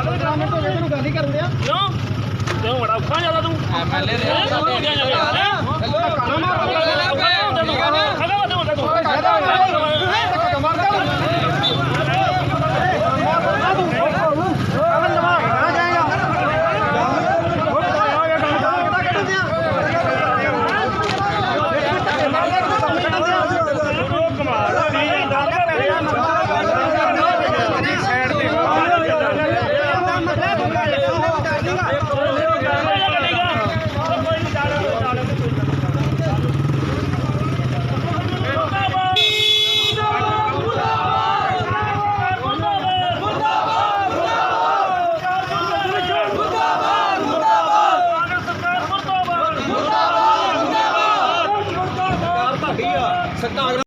15 minute ਹੋ ਗਏ ਤੈਨੂੰ ਗੱਲ ਹੀ ਕਰਨ ਦਿਆ ਕਿਉਂ? ਕਿਉਂ ਬੜਾ ਔਖਾ ਜ਼ਿਆਦਾ ਤੂੰ? ਐਮਐਲਏ ਦੇ ਆ ਸੱਤਾ